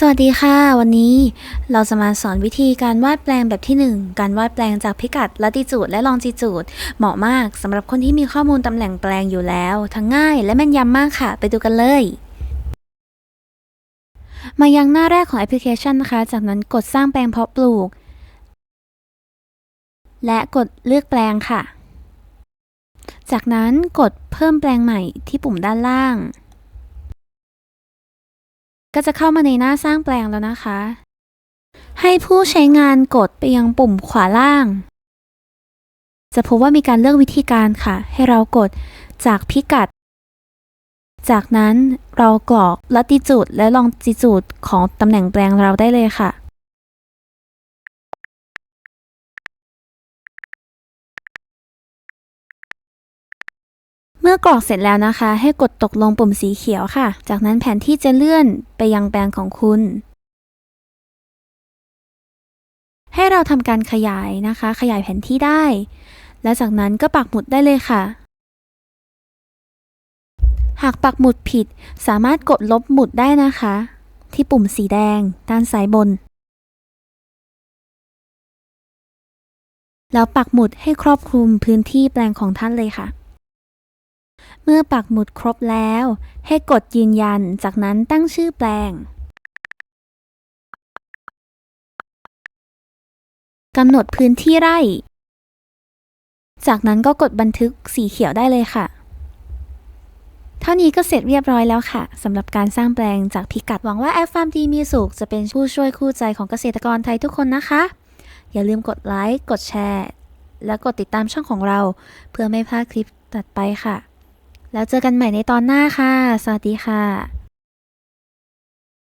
สวัสดีค่ะ วันนี้เราจะมาสอนวิธีการวาดแปลงแบบที่ 1 การวาดแปลงจากพิกัดลัติจูดและลองจิจูด เหมาะมากสำหรับคนที่มีข้อมูลตำแหน่งแปลงอยู่แล้ว ทั้งง่ายและแม่นยำมากค่ะ ไปดูกันเลย มายังหน้าแรกของแอปพลิเคชันนะคะ จากนั้นกดสร้างแปลงเพาะปลูก และกดเลือกแปลงค่ะ จากนั้นกดเพิ่มแปลงใหม่ที่ปุ่มด้านล่าง ก็จะเข้ามาในหน้าสร้างแปลงแล้วนะคะ ให้ผู้ใช้งานกดไปยังปุ่มขวาล่าง จะพบว่ามีการเลือกวิธีการค่ะ ให้เรากดจากพิกัด จากนั้นเรากรอกลัติจูดและลองจิจูดของตำแหน่งแปลงเราได้เลยค่ะ เมื่อกรอกเสร็จแล้วนะคะ ให้กดตกลงปุ่มสีเขียวค่ะ จากนั้นแผนที่จะเลื่อนไปยังแปลงของคุณ ให้เราทำการขยายนะคะ ขยายแผนที่ได้ และจากนั้นก็ปักหมุดได้เลยค่ะ หากปักหมุดผิด สามารถกดลบหมุดได้นะคะ ที่ปุ่มสีแดง ด้านซ้ายบน แล้วปักหมุดให้ครอบคลุมพื้นที่แปลงของท่านเลยค่ะ เมื่อปักหมุดครบแล้ว ให้กดยืนยัน จากนั้นตั้งชื่อแปลงกำหนดพื้นที่ไร่ จากนั้นก็กดบันทึกสีเขียวได้เลยค่ะ เท่านี้ก็เสร็จเรียบร้อยแล้วค่ะสำหรับการสร้างแปลงจากพิกัดหวังว่าแอปฟาร์มดีมีสุขจะเป็นผู้ช่วยคู่ใจของเกษตรกรไทยทุกคนนะคะ อย่าลืมกดไลค์ กดแชร์ และกดติดตามช่องของเรา เพื่อไม่พลาดคลิปตัดไปค่ะ แล้วเจอกันใหม่ในตอนหน้าค่ะ สวัสดีค่ะ